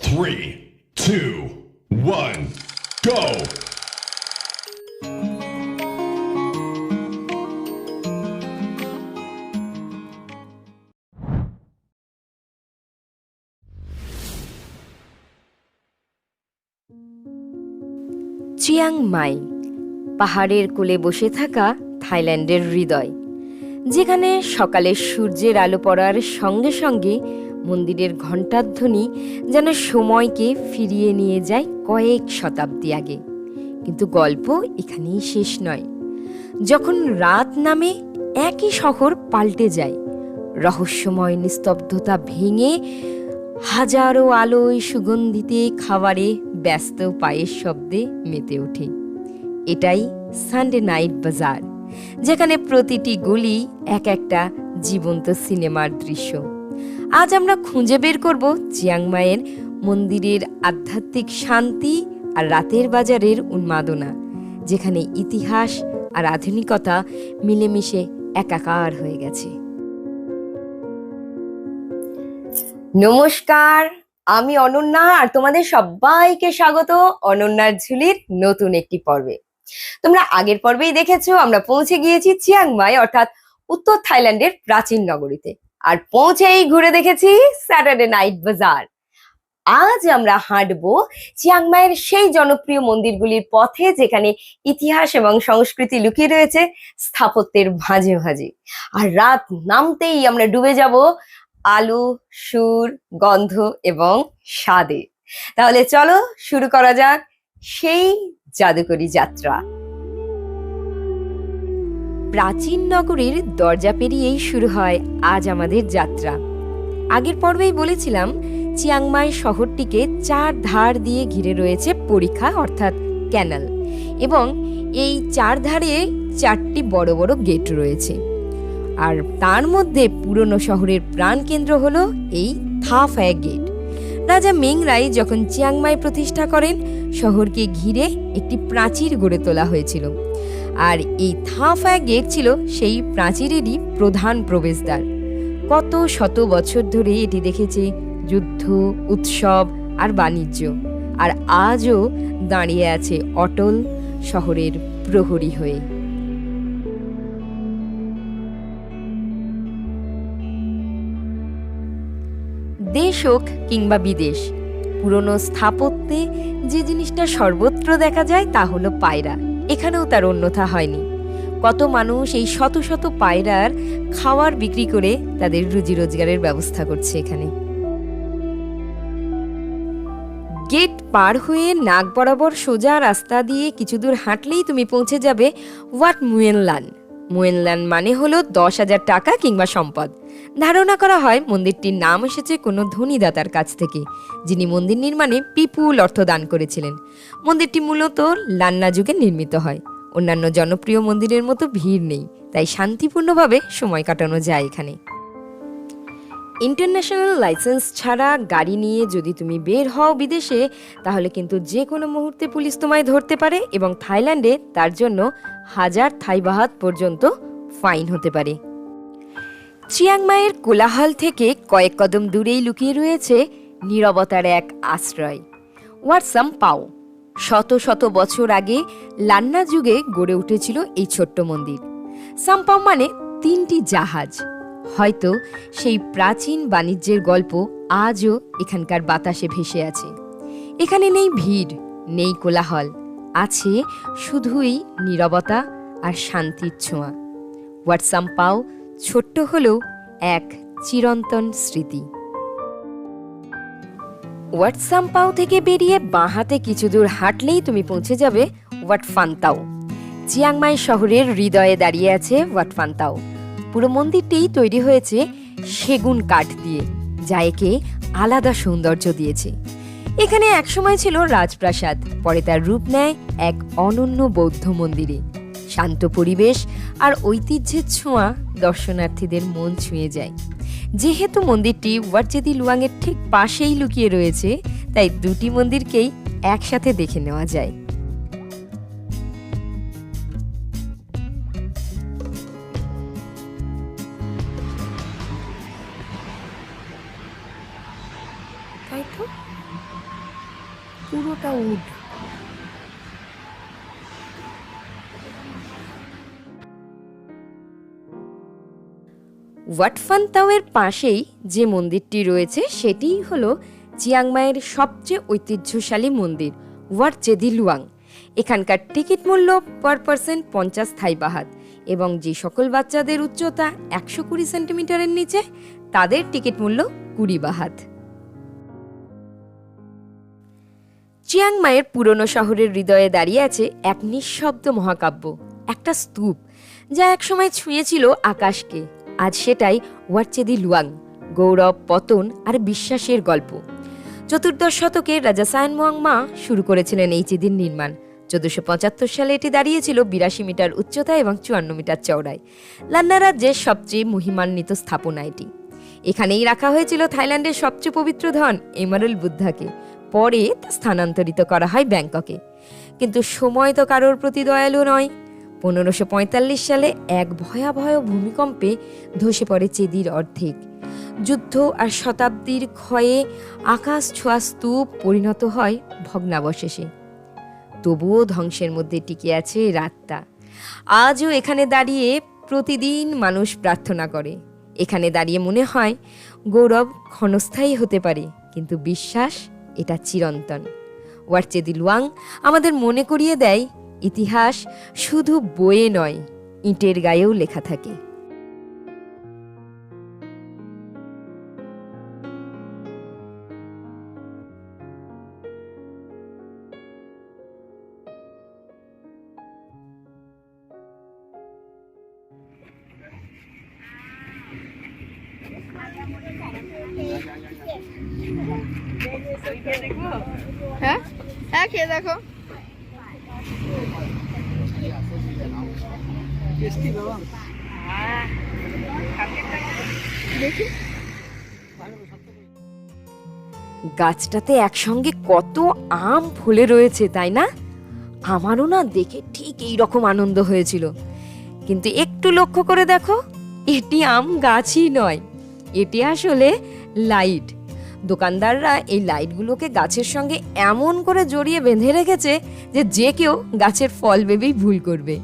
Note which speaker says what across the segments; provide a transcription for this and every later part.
Speaker 1: Three, two, one, go!
Speaker 2: Chiang Mai পাহাড়ের কোলে বসে থাকা থাইল্যান্ডের হৃদয় যেখানে সকালে সূর্যের আলো পড়ার সঙ্গে সঙ্গে মন্দিরের ঘণ্টাধ্বনি যেন সময়কে ফিরিয়ে নিয়ে যায় কয়েক শতাব্দী আগে। কিন্তু গল্প এখানেই শেষ নয়। যখন রাত নামে একই শহর পাল্টে যায়, রহস্যময় নিস্তব্ধতা ভেঙে হাজারো আলোয় সুগন্ধিতে খাবারে ব্যস্ত পায়ের শব্দে মেতে ওঠে। এটাই সানডে নাইট বাজার যেখানে প্রতিটি গলি এক একটা জীবন্ত সিনেমার দৃশ্য। আজ আমরা খুঁজে বের করব চিয়াংমাইয়ের মন্দিরের আধ্যাত্মিক শান্তি আর রাতের বাজারের উন্মাদনা, যেখানে ইতিহাস আর আধুনিকতা মিলেমিশে একাকার হয়ে গেছে। নমস্কার, আমি অনন্যা আর তোমাদের সবাইকে স্বাগত অনন্যার ঝুলির নতুন একটি পর্বে। তোমরা আগের পর্বেই দেখেছ, আমরা পৌঁছে গিয়েছি চিয়াংমাই অর্থাৎ উত্তর থাইল্যান্ডের প্রাচীন নগরীতে। আর পৌঁছেই ঘুরে দেখেছি স্যাটারডে নাইট বাজার আজ আমরা হাঁটবো চিয়াংমাইয়ের সেই জনপ্রিয় মন্দিরগুলির পথে যেখানে ইতিহাস এবং সংস্কৃতি লুকিয়ে রয়েছে স্থাপত্যের ভাঁজে ভাঁজে। আর রাত নামতেই আমরা ডুবে যাব আলো, সুর, গন্ধ এবং স্বাদে। তাহলে চলো শুরু করা যাক সেই জাদুকরি যাত্রা। প্রাচীন নগরীর দরজা পেরিয়েই শুরু হয় আজ আমাদের যাত্রা। আগের পর্বেই বলেছিলাম, চিয়াংমাই শহরটিকে চার ধার দিয়ে ঘিরে রয়েছে পরীক্ষা অর্থাৎ ক্যানাল এবং এই চার ধারে চারটি বড় বড় গেট রয়েছে। আর তার মধ্যে পুরনো শহরের প্রাণকেন্দ্র হলো এই থাফায় গেট। রাজা মেংরাই যখন চিয়াংমাই প্রতিষ্ঠা করেন, শহরকে ঘিরে একটি প্রাচীর গড়ে তোলা হয়েছিল। আর এই থাফায় গেট ছিল সেই প্রাচীরেরই প্রধান প্রবেশদ্বার। কত শত বছর ধরে এটি দেখেছে যুদ্ধ, উৎসব আর বাণিজ্য। আর আজও দাঁড়িয়ে আছে অটল শহরের প্রহরী হয়ে। দেশ হোক কিংবা বিদেশ, পুরনো স্থাপত্যে যে জিনিসটা সর্বত্র দেখা যায় তা হলো পায়রা। এখানেও তার অন্যথা হয়নি। কত মানুষ এই শত শত পায়রার খাওয়ার বিক্রি করে তাদের রুজি রোজগারের ব্যবস্থা করছে এখানে। গেট পার হয়ে নাক বরাবর সোজা রাস্তা দিয়ে কিছু দূর হাঁটলেই তুমি পৌঁছে যাবে ওয়াট মুয়েনলান মুয়েনলান মানে হলো দশ হাজার টাকা কিংবা সম্পদ। ধারণা করা হয় মন্দিরটির নাম এসেছে কোনো ধনীদাতার কাছ থেকে, যিনি মন্দির নির্মাণে পিপুল অর্থ দান করেছিলেন। মন্দিরটি মূলত লান্না যুগে নির্মিত হয়। অন্যান্য জনপ্রিয় মন্দিরের মতো ভিড় নেই, তাই শান্তিপূর্ণভাবে সময় কাটানো যায় এখানে। ইন্টারন্যাশনাল লাইসেন্স ছাড়া গাড়ি নিয়ে যদি তুমি বের হও বিদেশে, তাহলে কিন্তু যে কোনো মুহূর্তে পুলিশ তোমায় ধরতে পারে এবং থাইল্যান্ডে তার জন্য হাজার থাইবাহাত পর্যন্ত ফাইন হতে পারে। চিয়াংমাইয়ের কোলাহল থেকে কয়েক কদম দূরেই লুকিয়ে রয়েছে নীরবতার এক আশ্রয় ওয়াটসাম পাও শত শত বছর আগে লান্না যুগে গড়ে উঠেছিল এই ছোট্ট মন্দির। সাম্পাও মানে তিনটি জাহাজ। হয়তো সেই প্রাচীন বাণিজ্যের গল্প আজও এখানকার বাতাসে ভেসে আছে। এখানে নেই ভিড়, নেই কোলাহল, আছে শুধুই নীরবতা আর শান্তির ছোঁয়া। হোয়াটসাম পাও ছোট্ট হলেও এক চিরন্তন স্মৃতি। ওয়াটসাম্পাও থেকে বেরিয়ে বাঁহাতে কিছু দূর হাঁটলেই তুমি পৌঁছে যাবে ওয়াটফান্তাও চিয়াংমাই শহরের হৃদয়ে দাঁড়িয়ে আছে ওয়াটফান্তাও পুরো মন্দিরটি তৈরি হয়েছে সেগুন কাঠ দিয়ে, যা একে আলাদা সৌন্দর্য দিয়েছে। এখানে একসময় ছিল রাজপ্রাসাদ, পরে তার রূপ নেয় এক অনন্য বৌদ্ধ মন্দিরে। শান্ত পরিবেশ আর ঐতিহ্যের ছোঁয়া দর্শনার্থীদের মন ছুঁয়ে যায়। যেহেতু মন্দিরটি ওয়ারচেদি লুয়াংয়ের ঠিক পাশেই লুকিয়ে রয়েছে, তাই দুটি মন্দিরকেই একসাথে দেখে নেওয়া যায়। পুরোটা উড ওয়াটফান্তাওয়ের পাশেই যে মন্দিরটি রয়েছে সেটিই হলো চিয়াংমাইয়ের সবচেয়ে ঐতিহ্যশালী মন্দির ওয়ার চেদি লুয়াং এখানকার টিকিট মূল্য পার পার্সেন্ট পঞ্চাশ থাই বাহাত এবং যে সকল বাচ্চাদের উচ্চতা একশো কুড়ি সেন্টিমিটারের নিচে, তাদের টিকিট মূল্য কুড়ি বাহাত। চিয়াংমাইয়ের পুরনো শহরের হৃদয়ে দাঁড়িয়ে আছে এক নিঃশব্দ মহাকাব্য, একটা স্তূপ, যা একসময় ছুঁয়েছিল আকাশকে। আজ সেটাই ওয়ারচেদি লুয়াং, গৌরব, পতন আর বিশ্বাসের গল্প। চতুর্দশ শতকে রাজা সায়ন মা শুরু করেছিলেন এই চেদির নির্মাণ। চোদ্দশো পঁচাত্তর সালে এটি দাঁড়িয়েছিল বিরাশি মিটার উচ্চতা এবং চুয়ান্ন মিটার চওড়ায়। লান্না রাজ্যের সবচেয়ে মহিমান্বিত স্থাপনা এটি। এখানেই রাখা হয়েছিল থাইল্যান্ডের সবচেয়ে পবিত্র ধন এমারুল বুদ্ধাকে। পরে তা স্থানান্তরিত করা হয় ব্যাংককে। কিন্তু সময় তো কারোর প্রতি দয়ালু নয়। পনেরোশো সালে এক ভয়াবহ ভূমিকম্পে ধসে পড়ে চেদির অর্ধেক। যুদ্ধ আর শতাব্দীর ক্ষয়ে আকাশ ছোঁয়া স্তূপ পরিণত হয় ভগ্নাবশেষে। তবুও ধ্বংসের মধ্যে টিকে আছে রাতটা আজও এখানে দাঁড়িয়ে প্রতিদিন মানুষ প্রার্থনা করে। এখানে দাঁড়িয়ে মনে হয় গৌরব ক্ষণস্থায়ী হতে পারে, কিন্তু বিশ্বাস এটা চিরন্তন। ওয়ারচেদি লুয়াং আমাদের মনে করিয়ে দেয়, ইতিহাস শুধু বইয়ে নয়, ইটের গায়েও লেখা থাকে।
Speaker 3: দেখো।
Speaker 2: গাছটাতে একসঙ্গে কত আম ফলে রয়েছে, তাই না? আমারও না দেখে ঠিক এই রকম আনন্দ হয়েছিল। কিন্তু একটু লক্ষ্য করে দেখো, এটি আম গাছই নয়। এটি আসলে লাইট। দোকানদাররা এই লাইটগুলোকে গাছের সঙ্গে এমন করে জড়িয়ে বেঁধে রেখেছে যে যে কেউ গাছের ফল ভেবেই ভুল করবে।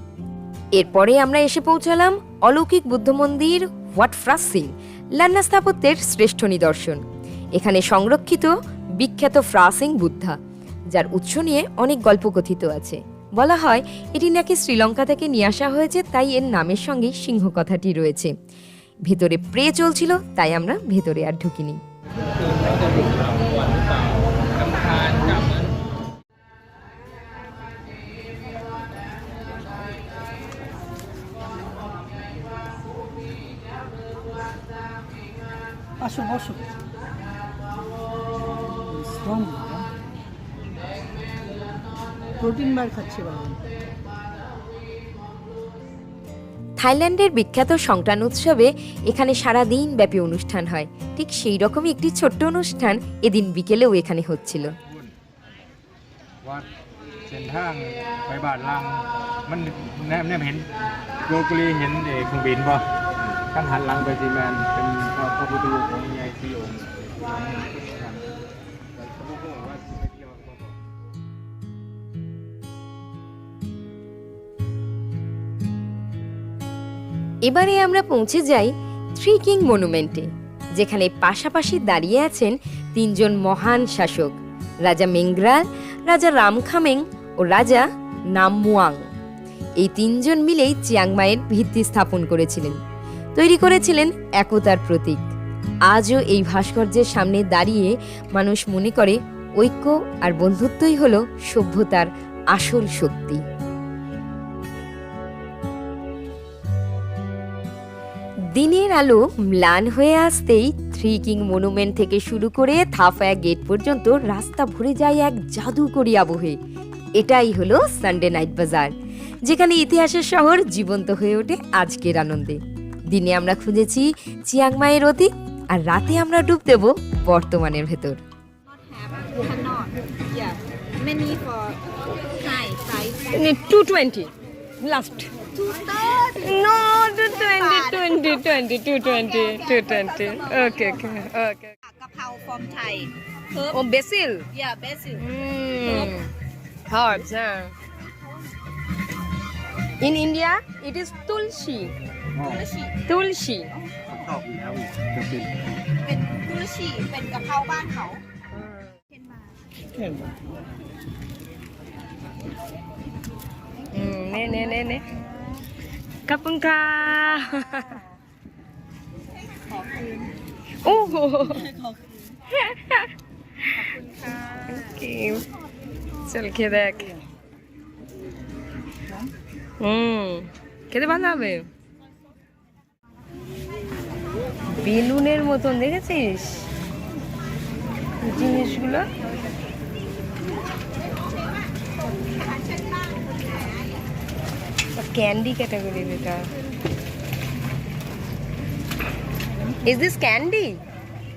Speaker 2: এরপরে আমরা এসে পৌঁছালাম অলৌকিক বুদ্ধ মন্দির হোয়াট ফ্রাসিং লান্না স্থাপত্যের শ্রেষ্ঠ নিদর্শন। এখানে সংরক্ষিত বিখ্যাত ফ্রাসিং বুদ্ধা, যার উৎস নিয়ে অনেক গল্প কথিত আছে। বলা হয়, এটি নাকি শ্রীলঙ্কা থেকে নিয়ে আসা হয়েছে, তাই এর নামের সঙ্গে সিংহ কথাটি রয়েছে। ভেতরে প্রে চলছিল, তাই আমরা ভেতরে আর ঢুকিনি।
Speaker 4: আসো বসো শ্রম প্রোটিন বার খাচ্ছে বাবা
Speaker 2: থাইল্যান্ডের বিখ্যাত সংক্রান উৎসবে এখানে সারা দিন ব্যাপী অনুষ্ঠান হয় ঠিক সেই রকমই একটি ছোট্ট অনুষ্ঠান এদিন বিকেলেও এখানে হচ্ছিল
Speaker 5: วัดเส้นทางไปบาทลัง มันแนบแนบเห็นโกกุลีเห็นเอกเครื่องบินป่ะขั้นหันหลังไปซีแมนเป็นพระพระพุทธรูปของใหญ่ที่องค์
Speaker 2: এবারে আমরা পৌঁছে যাই থ্রি কিং মনুমেন্টে, যেখানে পাশাপাশি দাঁড়িয়ে আছেন তিনজন মহান শাসক, রাজা মেংগ্রাল, রাজা রামখামেং ও রাজা নামমুয়াং। এই তিনজন মিলেই চিয়াংমাইয়ের ভিত্তি স্থাপন করেছিলেন, তৈরি করেছিলেন একতার প্রতীক। আজও এই ভাস্কর্যের সামনে দাঁড়িয়ে মানুষ মনে করে ঐক্য আর বন্ধুত্বই হলো সভ্যতার আসল শক্তি। দিনের আলো ম্লান হয়ে আসতেই থ্রি কিং মনুমেন্ট থেকে শুরু করে থাফায়া গেট পর্যন্ত রাস্তা ভরে যায় এক জাদুকরি আবহে। এটাই হলো সানডে নাইট বাজার যেখানে ইতিহাসের শহর জীবন্ত হয়ে ওঠে আজকের আনন্দে। দিনে আমরা খুঁজেছি চিয়াংমাইয়ের অতীত আর রাতে আমরা ডুব দেব বর্তমানের ভেতর।
Speaker 3: Two twenty last
Speaker 2: No, to 20, 20, 220, 220. Okay, okay, okay.
Speaker 3: Kapow, from Thai herb
Speaker 2: Oh, basil.
Speaker 3: yeah basil
Speaker 2: Mm. Herbs, huh? In India, it is tulsi.
Speaker 3: หอม
Speaker 2: tulsi
Speaker 5: Tulsi. กรอบอยู่แล้วอีกจะเป็น
Speaker 3: เป็นกุลชีเป็นกะเพราบ้านเขาเช่นมา แค่นั้น hmm.
Speaker 2: Oh.
Speaker 3: ขอคืนขอบคุณค่ะ
Speaker 2: Okay. চল খেয়ে দেখ হুম খেতে ভালো হবে বেলুনের মতন দেখেছিস জিনিসগুলো ক্যান্ডি ক্যাটাগরির এটা is this candy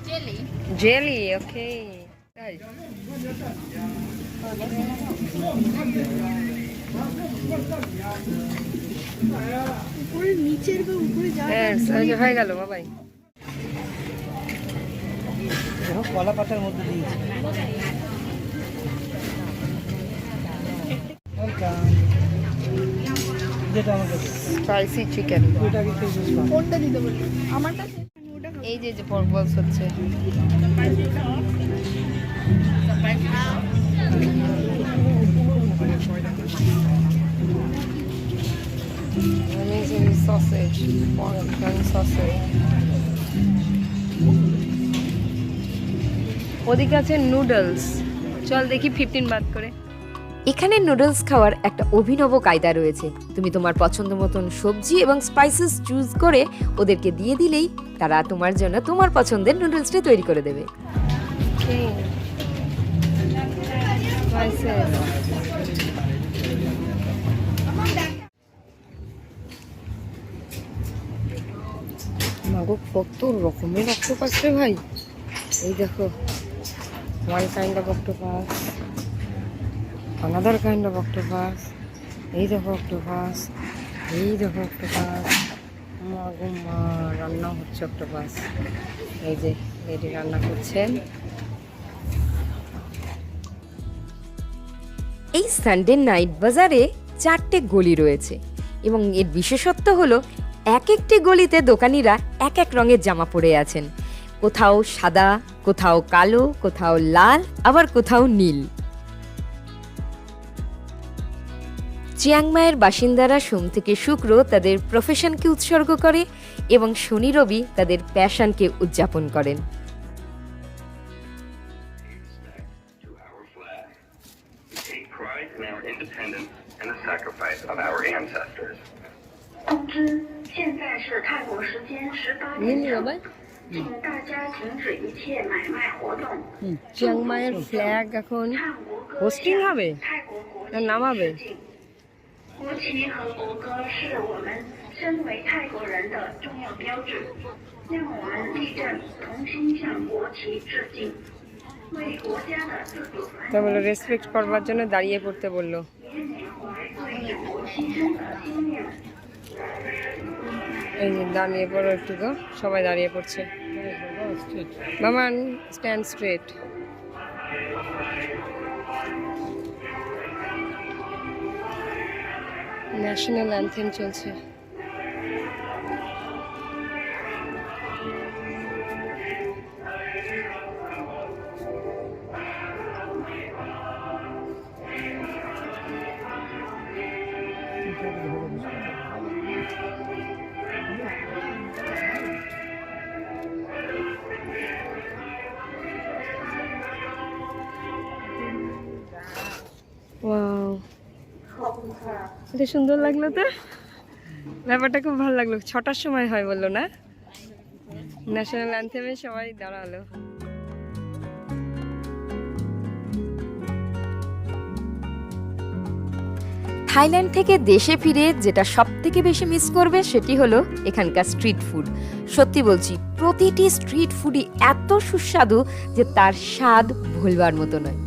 Speaker 3: jelly
Speaker 2: jelly okay তাই
Speaker 3: উপরে নিচের বা উপরে যা
Speaker 2: হ্যাঁ হয়ে গেল বাবাই
Speaker 4: দেখো কলা পাতার মধ্যে দিয়েছি। Spicy chicken.
Speaker 3: কোনটা দিতে বলি।
Speaker 2: এই যে যে পর্ক বলস হচ্ছে Amazing sausage, pork and sausage. ওদিকে আছে নুডলস চল দেখি ফিফটিন বাদ করে এখানে নুডলস খাওয়ার একটা অভিনব কায়দা রয়েছে। তুমি তোমার পছন্দ মতন সবজি এবং স্পাইসেস চুজ করে ওদেরকে দিয়ে দিলেই তারা তোমার জন্য তোমার পছন্দের নুডলসটা তৈরি করে দেবে। কত রকমের অক্টোপাস ভাই। এই দেখো one kind of octopus. Another kind of octopus এই দেখো অক্টোপাস এই দেখো অক্টোপাস মা গো রান্না হচ্ছে অক্টোপাস এই যে লেডি রান্না করছেন। এই সানডে নাইট বাজারে চারটে গলি রয়েছে এবং এর বিশেষত্ব হলো এক একটি গলিতে দোকানিরা এক এক রঙের জামা পরে আছেন। কোথাও সাদা, কোথাও কালো, কোথাও লাল, আবার কোথাও নীল। চিয়াংমায়ের বাসিন্দারা সোম থেকে শুক্র তাদের প্রফেশনকে উৎসর্গ করে এবং শনি রবি তাদের প্যাশনকে উদযাপন করেন। চিয়াংমায়ের ফ্ল্যাগ এখন হোস্টিং হবে? নামাবে?
Speaker 6: 国旗和国歌是我们身为泰国人的重要标志，让我们立正，同心向国旗致敬，为国家的自主繁
Speaker 2: তা বলে রেসপেক্ট করবার জন্য দাঁড়িয়ে পড়তে বললো
Speaker 6: 延缅怀为祖国牺牲的心念。
Speaker 2: এই যে দাঁড়িয়ে পড়ো একটু গো সবাই দাঁড়িয়ে পড়ছে মামান স্ট্যান্ড স্ট্রেট ন্যাশনাল অ্যান্থেম চলছে। এটা সুন্দর লাগল তো? ব্যাপারটা খুব ভালো লাগল। ছটার সময় হয় বলল না? ন্যাশনাল অ্যান্থেমে সবাই দাঁড়াল। থাইল্যান্ড থেকে দেশে ফিরে যেটা সব থেকে বেশি মিস করবে সেটি হলো এখানকার স্ট্রিট ফুড সত্যি বলছি, প্রতিটি স্ট্রিট ফুডই এত সুস্বাদু যে তার স্বাদ ভুলবার মতো নয়।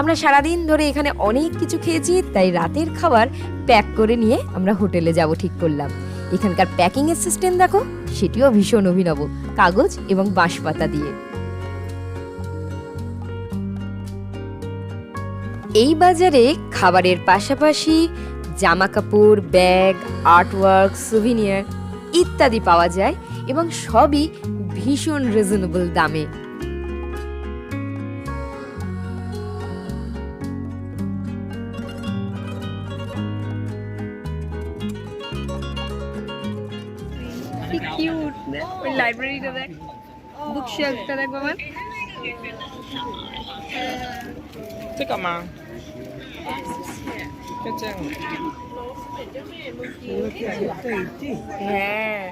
Speaker 2: আমরা সারাদিন ধরে এখানে অনেক কিছু খেয়েছি, তাই রাতের খাবার প্যাক করে নিয়ে আমরা হোটেলে যাব ঠিক করলাম। এখানকার প্যাকিং এর সিস্টেম দেখো, সেটিও ভীষণ অভিনব, কাগজ এবং বাঁশপাতা দিয়ে। এই বাজারে খাবারের পাশাপাশি জামা কাপড় ব্যাগ, আর্টওয়ার্ক সুভিনিয়ার ইত্যাদি পাওয়া যায় এবং সবই ভীষণ রিজনেবল দামে।
Speaker 3: লাইব্রেরিটা দেখ। দেখ বাবা।
Speaker 4: ঠিক
Speaker 2: হ্যাঁ।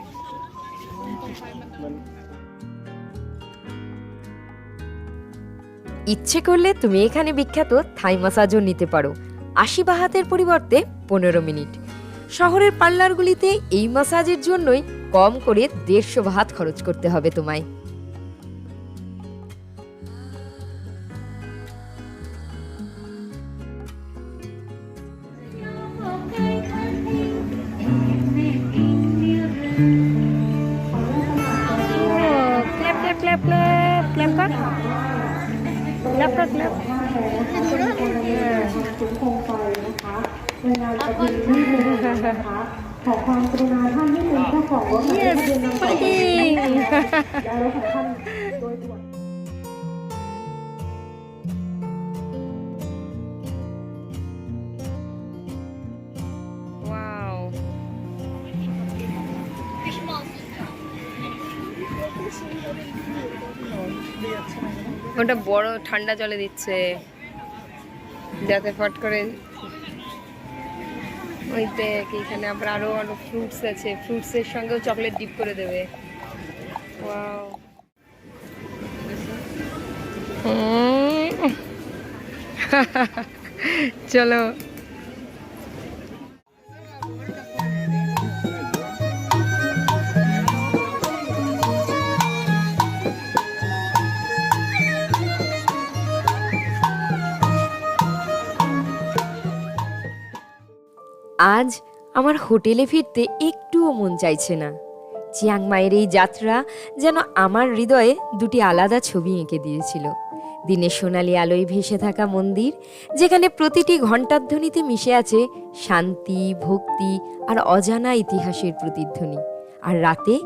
Speaker 2: ইচ্ছে করলে তুমি এখানে বিখ্যাত থাই মাসাজও নিতে পারো। আশি বাহাতের পরিবর্তে পনেরো মিনিট। শহরের পার্লারগুলিতে এই মাসাজের জন্যই কম করে দেড়শো ভাত খরচ করতে হবে তোমায়
Speaker 3: clap clap clap clap clap কর ক্ল্যাপ কর ক্ল্যাপ
Speaker 2: ওয়াও
Speaker 3: ওটা বড় ঠান্ডা জলে দিচ্ছে। যাতে ফট করে ওই দেখ এখানে আবার আরও আরও ফ্রুটস আছে। ফ্রুটস এর সঙ্গেও চকলেট ডিপ করে দেবে। ওয়াও চলো।
Speaker 2: আজ আমার হোটেলে ফিরতে একটুও মন চাইছে না। চিয়াংমাইয়ের এই যাত্রা যেন আমার হৃদয়ে দুটি আলাদা ছবি এঁকে দিয়েছিল। দিনের সোনালি আলোয় ভেসে থাকা মন্দির, যেখানে প্রতিটি ঘণ্টাধ্বনিতে মিশে আছে শান্তি, ভক্তি আর অজানা ইতিহাসের প্রতিধ্বনি। আর রাতে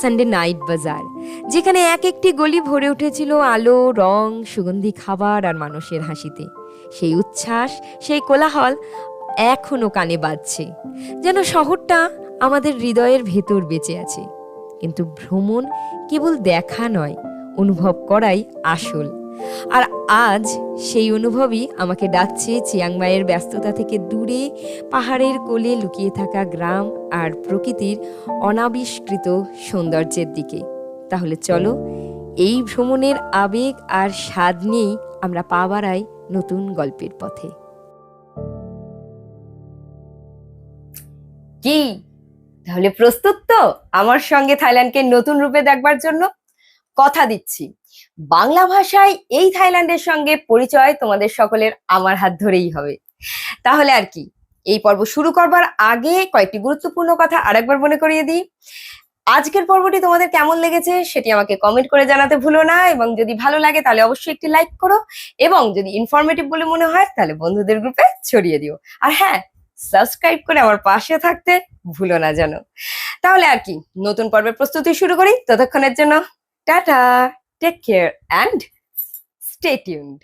Speaker 2: সানডে নাইট বাজার যেখানে এক একটি গলি ভরে উঠেছিল আলো, রং, সুগন্ধি খাবার আর মানুষের হাসিতে। সেই উচ্ছ্বাস, সেই কোলাহল এখনও কানে বাজছে, যেন শহরটা আমাদের হৃদয়ের ভেতর বেঁচে আছে। কিন্তু ভ্রমণ কেবল দেখা নয়, অনুভব করাই আসল। আর আজ সেই অনুভবই আমাকে ডাকছে চিয়াংমাইয়ের ব্যস্ততা থেকে দূরে, পাহাড়ের কোলে লুকিয়ে থাকা গ্রাম আর প্রকৃতির অনাবিষ্কৃত সৌন্দর্যের দিকে। তাহলে চলো, এই ভ্রমণের আবেগ আর স্বাদ নিয়েই আমরা পা বাড়াই নতুন গল্পের পথে। কি তাহলে প্রস্তুত তো? আমার সঙ্গে থাইল্যান্ডকে নতুন রূপে দেখবার জন্য কথা দিচ্ছি। বাংলা ভাষায় এই থাইল্যান্ডের সঙ্গে পরিচয় তোমাদের সকলের আমার হাত ধরেই হবে। তাহলে আর কি, এই পর্ব শুরু করবার আগে কয়েকটি গুরুত্বপূর্ণ কথা আরেকবার মনে করিয়ে দিই। আজকের পর্বটি তোমাদের কেমন লেগেছে সেটি আমাকে কমেন্ট করে জানাতে ভুলো না এবং যদি ভালো লাগে তাহলে অবশ্যই একটি লাইক করো এবং যদি ইনফরমেটিভ বলে মনে হয় তাহলে বন্ধুদের গ্রুপে ছড়িয়ে দিও। আর হ্যাঁ সাবস্ক্রাইব করে আমার পাশে থাকতে ভুলো না যেন। তাহলে আর কি, নতুন পর্বের প্রস্তুতি শুরু করি। ততক্ষণের জন্য tata take care and stay tuned